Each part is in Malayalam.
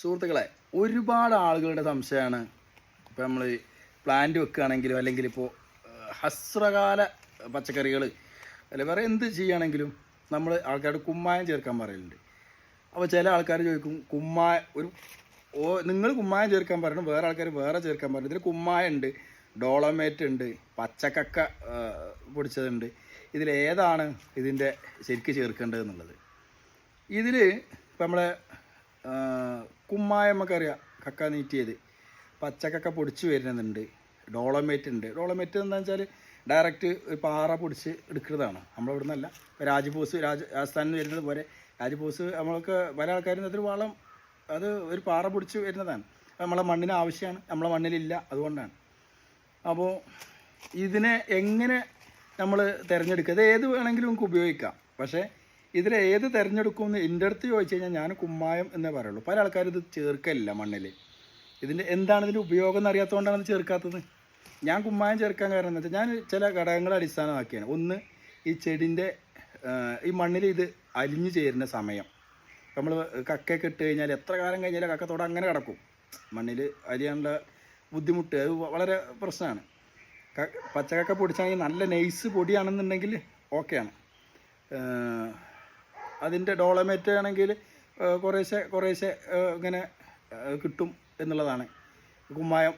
സുഹൃത്തുക്കളെ ഒരുപാട് ആളുകളുടെ സംശയമാണ്. ഇപ്പോൾ നമ്മൾ പ്ലാന്റ് വെക്കുകയാണെങ്കിലും അല്ലെങ്കിൽ ഇപ്പോൾ ഹസ്രകാല പച്ചക്കറികൾ അല്ലെ വേറെ എന്ത് ചെയ്യുകയാണെങ്കിലും നമ്മൾ ആൾക്കാരുടെ കുമ്മായം ചേർക്കാൻ പറയലുണ്ട്. അപ്പോൾ ചില ആൾക്കാർ ചോദിക്കും കുമ്മായ ഒരു ഓ നിങ്ങൾ കുമ്മായം ചേർക്കാൻ പറയണം വേറെ ആൾക്കാർ വേറെ ചേർക്കാൻ പറയണം ഇതിൽ കുമ്മായം ഉണ്ട് ഡോളമേറ്റ് ഉണ്ട് പച്ചക്കക്ക പൊടിച്ചതുണ്ട്. ഇതിലേതാണ് ഇതിന്റെ ശരിക്ക് ചേർക്കേണ്ടത് എന്നുള്ളത്? ഇതിൽ നമ്മളെ കുമ്മായം കക്ക നീറ്റിയത്. പച്ചക്കക്ക പൊടിച്ച് വരുന്നുണ്ട്. ഡോളമേറ്റ് ഉണ്ട്. ഡോളമേറ്റ് എന്താണെന്ന് വെച്ചാൽ ഡയറക്റ്റ് ഒരു പാറ പൊടിച്ച് എടുക്കുന്നതാണ്. നമ്മളിവിടെ നിന്നല്ല ഇപ്പോൾ രാജ്പോസ് രാജ രാജസ്ഥാനിൽ നിന്ന് വരുന്നത് പോലെ രാജ്പോസ് നമ്മൾക്ക് പല ആൾക്കാരും അതൊരു വളം അത് ഒരു പാറ പൊടിച്ച് വരുന്നതാണ്. നമ്മളെ മണ്ണിന് ആവശ്യമാണ്. നമ്മളെ മണ്ണിലില്ല. അതുകൊണ്ടാണ്. അപ്പോൾ ഇതിനെ എങ്ങനെ നമ്മൾ തിരഞ്ഞെടുക്കുക? അത് ഏത് വേണമെങ്കിലും നമുക്ക് ഉപയോഗിക്കാം. പക്ഷേ ഇതിൽ ഏത് തിരഞ്ഞെടുക്കും എന്ന് എന്റെ അടുത്ത് ചോദിച്ചു കഴിഞ്ഞാൽ ഞാൻ കുമ്മായം എന്നേ പറയുള്ളൂ. പല ആൾക്കാരും ഇത് ചേർക്കലില്ല മണ്ണിൽ ഇതിന്റെ എന്താണ് ഇതിന്റെ ഉപയോഗം എന്ന് അറിയാത്തതുകൊണ്ടാണ് ഇത് ചേർക്കാത്തത്? ഞാൻ കുമ്മായം ചേർക്കാൻ കാരണം എന്താ വെച്ചാൽ ഞാൻ ചില ഘടകങ്ങൾ അടിസ്ഥാനമാക്കിയാണ്. ഒന്ന് ഈ ചെടിന്റെ ഈ മണ്ണിൽ ഇത് അലിഞ്ഞു ചേരുന്ന സമയം. നമ്മൾ കക്കയൊക്കെ ഇട്ട് കഴിഞ്ഞാൽ എത്ര കാലം കഴിഞ്ഞാലും കക്കത്തോടെ അങ്ങനെ കിടക്കും. മണ്ണിൽ അലിയാനുള്ള ബുദ്ധിമുട്ട്. അത് വളരെ പ്രശ്നമാണ്. പച്ചക്കക്ക പൊടിച്ചാണെങ്കിൽ നല്ല നൈസ് പൊടിയാണെന്നുണ്ടെങ്കിൽ ഓക്കെയാണ്. അതിന്റെ ഡോളമേറ്റ് ആണെങ്കിൽ കുറേശ്ശെ കുറേശ്ശെ ഇങ്ങനെ കിട്ടും എന്നുള്ളതാണ്. കുമ്മായം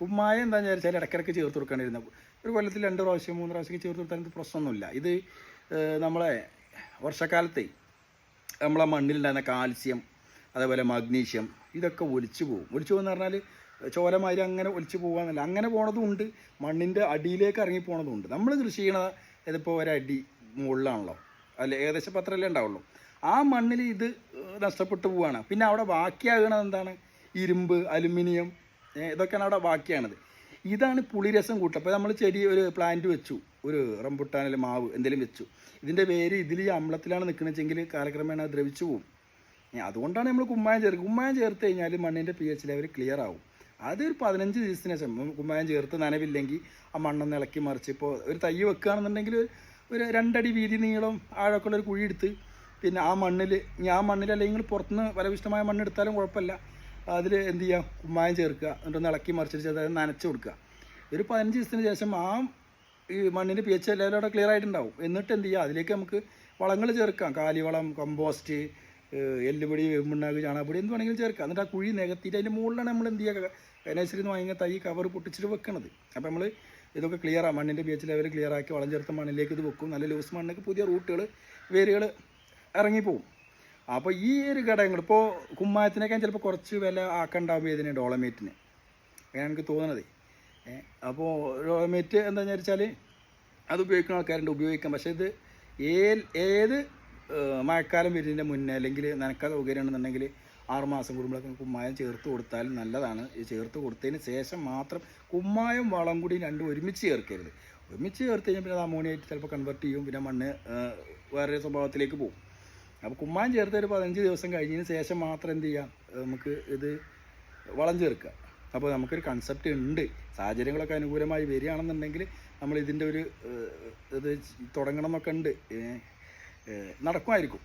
കുമ്മായം എന്താണെന്ന് വിചാരിച്ചാൽ ഇടയ്ക്കിടയ്ക്ക് ചേർത്ത് കൊടുക്കേണ്ടിരുന്ന ഒരു കൊല്ലത്തിൽ രണ്ട് പ്രാവശ്യം മൂന്ന് പ്രാവശ്യം ചേർത്ത് കൊടുത്താൽ ഇത് പ്രശ്നമൊന്നുമില്ല. ഇത് നമ്മളെ വർഷക്കാലത്തെ നമ്മളെ മണ്ണിലുണ്ടായിരുന്ന കാൽസ്യം അതേപോലെ മഗ്നീഷ്യം ഇതൊക്കെ ഒലിച്ചു പോകും. ഒലിച്ചു പോകുന്ന പറഞ്ഞാൽ ചോലമാതിരി അങ്ങനെ ഒലിച്ചു പോകാന്നല്ല അങ്ങനെ പോണതും ഉണ്ട്. മണ്ണിന്റെ അടിയിലേക്ക് ഇറങ്ങി പോണതും ഉണ്ട്. നമ്മൾ കൃഷി ചെയ്യണത് ഇതിപ്പോൾ ഒരടി മുകളിലാണല്ലോ. അല്ല ഏകദേശം പത്രമല്ലേ ഉണ്ടാവുള്ളൂ. ആ മണ്ണിൽ ഇത് നഷ്ടപ്പെട്ടു പോവുകയാണ് പിന്നെ അവിടെ ബാക്കിയാകണത് എന്താണ്? ഇരുമ്പ് അലുമിനിയം ഇതൊക്കെയാണ് അവിടെ ബാക്കിയാണത്. ഇതാണ് പുളിരസം കൂട്ടുക. അപ്പോൾ നമ്മൾ ചെടി ഒരു പ്ലാന്റ് വെച്ചു. ഒരു അല്ലെങ്കിൽ മാവ് എന്തെങ്കിലും വെച്ചു. ഇതിന്റെ വേര് ഇതിൽ ഈ അമ്ലത്തിലാണ് നിൽക്കുന്നതെങ്കിൽ കാലക്രമേണ ദ്രവിച്ചു പോകും അതുകൊണ്ടാണ് നമ്മൾ കുമ്മായം ചേർക്കുക കുമ്മായം ചേർത്ത് കഴിഞ്ഞാൽ മണ്ണിന്റെ പി എച്ച് ലെവൽ ക്ലിയർ ആവും. അത് ഒരു പതിനഞ്ച് ദിവസത്തിന് ശേഷം കുമ്മായം ചേർത്ത് നനവില്ലെങ്കിൽ ആ മണ്ണൊന്ന് ഇളക്കി മറിച്ച് ഇപ്പോൾ ഒരു തൈ വെക്കുകയാണെന്നുണ്ടെങ്കിൽ ഒരു രണ്ടടി വീതി നീളം ആഴമൊക്കെ ഒരു കുഴി എടുത്ത് പിന്നെ ആ മണ്ണിൽ ഞാൻ മണ്ണിൽ അല്ലെങ്കിൽ പുറത്തുനിന്ന് ഫലവിഷ്ടമായ മണ്ണെടുത്താലും കുഴപ്പമില്ല. അതിൽ എന്ത് ചെയ്യുക കുമ്മായം ചേർക്കുക. എന്നിട്ടൊന്ന് ഇളക്കി മറിച്ചിട്ട് അതായത് നനച്ച് കൊടുക്കുക. ഒരു പതിനഞ്ച് ദിവസത്തിന് ശേഷം ആ ഈ മണ്ണിന്റെ പി എച്ച് ലെവലോടെ ക്ലിയർ ആയിട്ടുണ്ടാവും. എന്നിട്ട് എന്ത് ചെയ്യുക അതിലേക്ക് നമുക്ക് വളങ്ങൾ ചേർക്കാം. കാലിവളം കമ്പോസ്റ്റ് എല്ലുപൊടി വേമ്പുണ്ണാക്ക് ചാണകപ്പൊടി എന്ത് വേണമെങ്കിലും ചേർക്കുക എന്നിട്ട് ആ കുഴി നികത്തിയിട്ട് അതിന്റെ മുകളിലാണ് നമ്മൾ എന്ത് ചെയ്യുക? നഴ്സറിയിൽ നിന്ന് വാങ്ങിയ തൈ കവർ പൊട്ടിച്ചിട്ട് വെക്കണത്. അപ്പോൾ നമ്മൾ ഇതൊക്കെ ക്ലിയർ ആ. മണ്ണിന്റെ പി എച്ച് ലെവൽ ക്ലിയർ ആക്കി വളം മണ്ണിലേക്ക് ഇത് വെക്കും. നല്ല ലൂസ് മണ്ണിലേക്ക് പുതിയ റൂട്ടുകൾ വേരുകൾ ഇറങ്ങിപ്പോവും. അപ്പോൾ ഈ ഒരു ഘടകങ്ങൾ ഇപ്പോൾ കുമ്മായത്തിനേക്കാൾ ചിലപ്പോൾ കുറച്ച് വില ആക്കണ്ടാവും ഇതിന് ഡോളമേറ്റിന് അങ്ങനെയാണ് എനിക്ക് തോന്നുന്നത് അപ്പോൾ ഡോളമേറ്റ് എന്താണെന്ന് വെച്ചാൽ അത് ഉപയോഗിക്കുന്ന ആൾക്കാരുണ്ട് ഉപയോഗിക്കാം. പക്ഷേ ഇത് ഏൽ ഏത് മഴക്കാലം വരുന്നതിന്റെ മുന്നേ അല്ലെങ്കിൽ നനക്കാൻ സൗകര്യമാണെന്നുണ്ടെങ്കിൽ ആറുമാസം കൂടുമ്പോഴൊക്കെ കുമ്മായം ചേർത്ത് കൊടുത്താൽ നല്ലതാണ്. ഈ ചേർത്ത് കൊടുത്തതിന് ശേഷം മാത്രം കുമ്മായം വളം കൂടി രണ്ടും ഒരുമിച്ച് ചേർക്കരുത്. ഒരുമിച്ച് ചേർത്ത് കഴിഞ്ഞാൽ പിന്നെ അത് അമോണിയായിട്ട് ചിലപ്പോൾ കൺവെർട്ട് ചെയ്യും പിന്നെ മണ്ണ് വേറെ സ്വഭാവത്തിലേക്ക് പോകും. അപ്പോൾ കുമ്മായം ചേർത്ത് ഒരു പതിനഞ്ച് ദിവസം കഴിഞ്ഞതിന് ശേഷം മാത്രം എന്ത് ചെയ്യാം? നമുക്ക് ഇത് വളം ചേർക്കുക. അപ്പോൾ നമുക്കൊരു കൺസെപ്റ്റ് ഉണ്ട്. സാഹചര്യങ്ങളൊക്കെ അനുകൂലമായി വരികയാണെന്നുണ്ടെങ്കിൽ നമ്മൾ ഇതിന്റെ ഒരു ഇത് തുടങ്ങണം എന്നൊക്കെ ഉണ്ട്. നടക്കുമായിരിക്കും.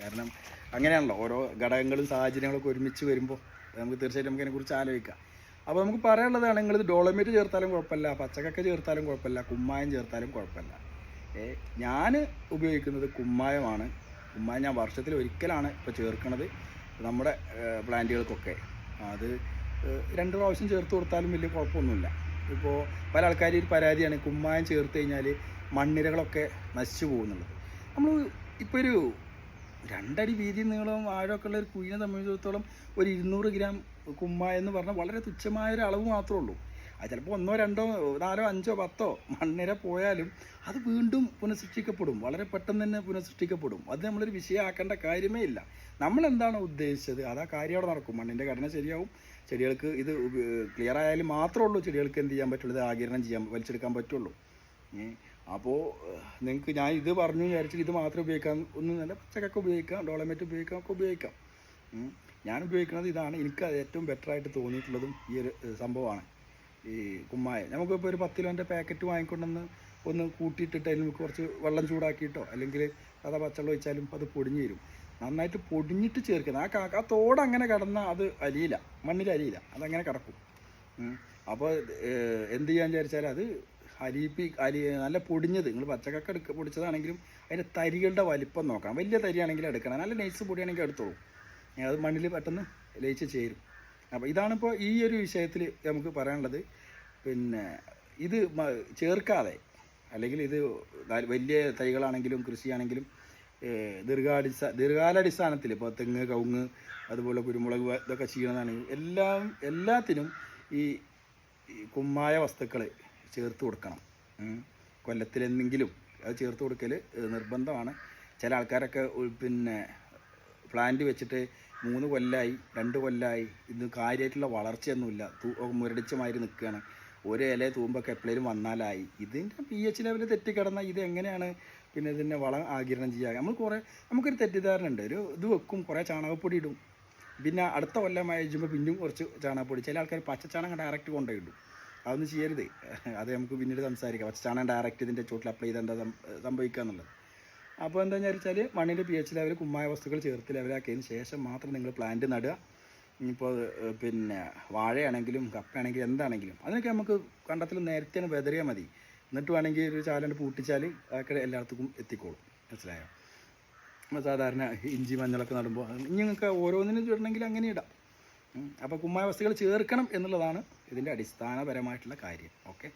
കാരണം അങ്ങനെയാണല്ലോ ഓരോ ഘടകങ്ങളും സാഹചര്യങ്ങളൊക്കെ ഒരുമിച്ച് വരുമ്പോൾ നമുക്ക് തീർച്ചയായിട്ടും നമുക്ക് അതിനെക്കുറിച്ച് ആലോചിക്കാം. അപ്പോൾ നമുക്ക് പറയാനുള്ളതാണ് നിങ്ങൾ ഇത് ഡോളമേറ്റ് ചേർത്താലും കുഴപ്പമില്ല പച്ചക്കക്ക ചേർത്താലും കുഴപ്പമില്ല കുമ്മായം ചേർത്താലും കുഴപ്പമില്ല. ഞാൻ ഉപയോഗിക്കുന്നത് കുമ്മായമാണ്. കുമ്മായം ഞാൻ വർഷത്തിൽ ഒരിക്കലാണ് ഇപ്പോൾ ചേർക്കുന്നത് നമ്മുടെ പ്ലാന്റുകൾക്കൊക്കെ. അത് രണ്ട് പ്രാവശ്യം ചേർത്ത് കൊടുത്താലും വലിയ കുഴപ്പമൊന്നുമില്ല. ഇപ്പോൾ പല ആൾക്കാരും ഒരു പരാതിയാണ് കുമ്മായം ചേർത്ത് കഴിഞ്ഞാൽ മണ്ണിരകളൊക്കെ നശിച്ചു പോകുന്നുള്ളത്. നമ്മൾ ഇപ്പോൾ ഒരു രണ്ടടി വീതി നീളവും ആഴമൊക്കെ ഉള്ള ഒരു കുഴിനെ സംബന്ധിച്ചിടത്തോളം ഒരു ഇരുന്നൂറ് ഗ്രാം കുമ്മ എന്ന് പറഞ്ഞാൽ വളരെ തുച്ഛമായ ഒരു അളവ് മാത്രമേ ഉള്ളൂ. അത് ചിലപ്പോൾ ഒന്നോ രണ്ടോ നാലോ അഞ്ചോ പത്തോ മണ്ണിര പോയാലും അത് വീണ്ടും പുനഃസൃഷ്ടിക്കപ്പെടും. വളരെ പെട്ടെന്ന് തന്നെ പുനഃസൃഷ്ടിക്കപ്പെടും. അത് നമ്മളൊരു വിഷയമാക്കേണ്ട കാര്യമേ ഇല്ല. നമ്മൾ എന്താണ് ഉദ്ദേശിച്ചത്? അത് ആ കാര്യം അവിടെ നടക്കും. മണ്ണിന്റെ ഘടന ശരിയാവും. ചെടികൾക്ക് ഇത് ക്ലിയർ ആയാലും മാത്രമേ ഉള്ളൂ ചെടികൾക്ക് എന്ത് ചെയ്യാൻ പറ്റുള്ളൂ? ഇത് ആകിരണം ചെയ്യാൻ വലിച്ചെടുക്കാൻ പറ്റുള്ളൂ. അപ്പോൾ നിങ്ങൾക്ക് ഞാൻ ഇത് പറഞ്ഞു വിചാരിച്ചു ഇത് മാത്രം ഉപയോഗിക്കാം ഒന്നും നല്ല പച്ചക്കൊക്കെ ഉപയോഗിക്കാം ഡോളമേറ്റ് ഉപയോഗിക്കാം. ഒക്കെ ഉപയോഗിക്കാം ഞാൻ ഉപയോഗിക്കുന്നത് ഇതാണ്. എനിക്ക് ഏറ്റവും ബെറ്റർ ആയിട്ട് തോന്നിയിട്ടുള്ളതും ഈ ഒരു സംഭവമാണ്. ഈ കുമ്മായ. നമുക്കിപ്പോൾ ഒരു പത്ത് കിലോന്റെ പാക്കറ്റ് വാങ്ങിക്കൊണ്ടെന്ന് ഒന്ന് കൂട്ടിയിട്ടിട്ട് അതിൽ നമുക്ക് കുറച്ച് വെള്ളം ചൂടാക്കിയിട്ടോ അല്ലെങ്കിൽ സാധാ പച്ചവെള്ളം ഒഴിച്ചാലും അത് പൊടിഞ്ഞു തരും നന്നായിട്ട് പൊടിഞ്ഞിട്ട് ചേർക്കുന്നത് ആ കാക്ക ആ തോട് അങ്ങനെ അത് അലിയില്ല മണ്ണിൽ അലിയില്ല അതങ്ങനെ കിടക്കും. അപ്പോൾ എന്ത് ചെയ്യാന്ന് വിചാരിച്ചാൽ അത് അരിപ്പി അരി നല്ല പൊടിഞ്ഞത്. നിങ്ങൾ പച്ചക്കക്ക എടുക്ക പൊടിച്ചതാണെങ്കിലും അതിന്റെ തരികളുടെ വലിപ്പം നോക്കാം. വലിയ തരിയാണെങ്കിൽ എടുക്കണം. നല്ല നൈസ് പൊടിയാണെങ്കിൽ എടുത്തോളൂ. അത് മണ്ണിൽ പെട്ടെന്ന് ലയിച്ച് ചേരും. അപ്പോൾ ഇതാണിപ്പോൾ ഈ ഒരു വിഷയത്തിൽ നമുക്ക് പറയാനുള്ളത്. പിന്നെ ഇത് ചേർക്കാതെ അല്ലെങ്കിൽ ഇത് വലിയ തൈകളാണെങ്കിലും കൃഷിയാണെങ്കിലും ഏഹ്, ദീർഘാലടിസ്ഥാനത്തിൽ ഇപ്പോൾ തെങ്ങ് കവുങ്ങ് അതുപോലെ കുരുമുളക് ഇതൊക്കെ ചെയ്യണതാണ് എല്ലാം എല്ലാത്തിനും ഈ കുമ്മായ വസ്തുക്കൾ ചേർത്ത് കൊടുക്കണം. കൊല്ലത്തിലെന്തെങ്കിലും അത് ചേർത്ത് കൊടുക്കൽ നിർബന്ധമാണ്. ചില ആൾക്കാരൊക്കെ പിന്നെ പ്ലാന്റ് വെച്ചിട്ട് മൂന്ന് കൊല്ലമായി രണ്ട് കൊല്ലമായി ഇത് കാര്യമായിട്ടുള്ള വളർച്ചയൊന്നുമില്ല. തൂ മുരടിച്ച മാതിരി നിൽക്കുകയാണ് ഒരു ഇല തൂമ്പൊക്കെ എപ്പോഴേലും വന്നാലായി. ഇതിന്റെ പി എച്ച് ലെവൽ തെറ്റിക്കിടന്നാൽ ഇത് എങ്ങനെയാണ്? പിന്നെ ഇതിനെ വളം ആകിരണം ചെയ്യുക നമ്മൾ കുറേ നമുക്കൊരു തെറ്റിദ്ധാരണ ഉണ്ട്. ഒരു ഇത് വെക്കും കുറേ ചാണകപ്പൊടി ഇടും. പിന്നെ അടുത്ത കൊല്ലം കഴിയുമ്പോൾ പിന്നെയും കുറച്ച് ചാണകപ്പൊടി. ചില ആൾക്കാർ പച്ച ചാണകം ഡയറക്റ്റ് കൊണ്ടുപോയി ഇടും. അതൊന്നും ചെയ്യരുത്. അത് നമുക്ക് പിന്നീട് സംസാരിക്കാം. പച്ചച്ചാണകം ഡയറക്റ്റ് ഇതിന്റെ ചോട്ടിൽ അപ്ലൈ ചെയ്താൽ എന്താ സംഭവിക്കുക എന്നുള്ളത്. അപ്പോൾ എന്താണെന്ന് വെച്ചാൽ മണ്ണിന്റെ പി എച്ച് ലെവൽ കുമ്മായ വസ്തുക്കൾ ചേർത്ത് ലെവലാക്കിയതിന് ശേഷം മാത്രം നിങ്ങൾ പ്ലാന്റ് നടുക. ഇപ്പോൾ പിന്നെ വാഴയാണെങ്കിലും കപ്പയാണെങ്കിലും എന്താണെങ്കിലും അതിനൊക്കെ നമുക്ക് കണ്ടത്തിൽ നേരത്തെ വെതറിയാൽ മതി. എന്നിട്ട് വേണമെങ്കിൽ ഒരു ചാലണ്ട് പൂട്ടിച്ചാൽ അതൊക്കെ എല്ലായിടത്തും എത്തിക്കോളും. മനസ്സിലായോ? സാധാരണ ഇഞ്ചി മഞ്ഞളൊക്കെ നടുമ്പോൾ നിങ്ങൾക്ക് ഓരോന്നിനും ചുടണമെങ്കിൽ അങ്ങനെ ഇടാം. അപ്പോൾ കുമ്മായ വസ്തുക്കൾ ചേർക്കണം എന്നുള്ളതാണ് ഇതിന്റെ അടിസ്ഥാനപരമായിട്ടുള്ള കാര്യം. ഓക്കെ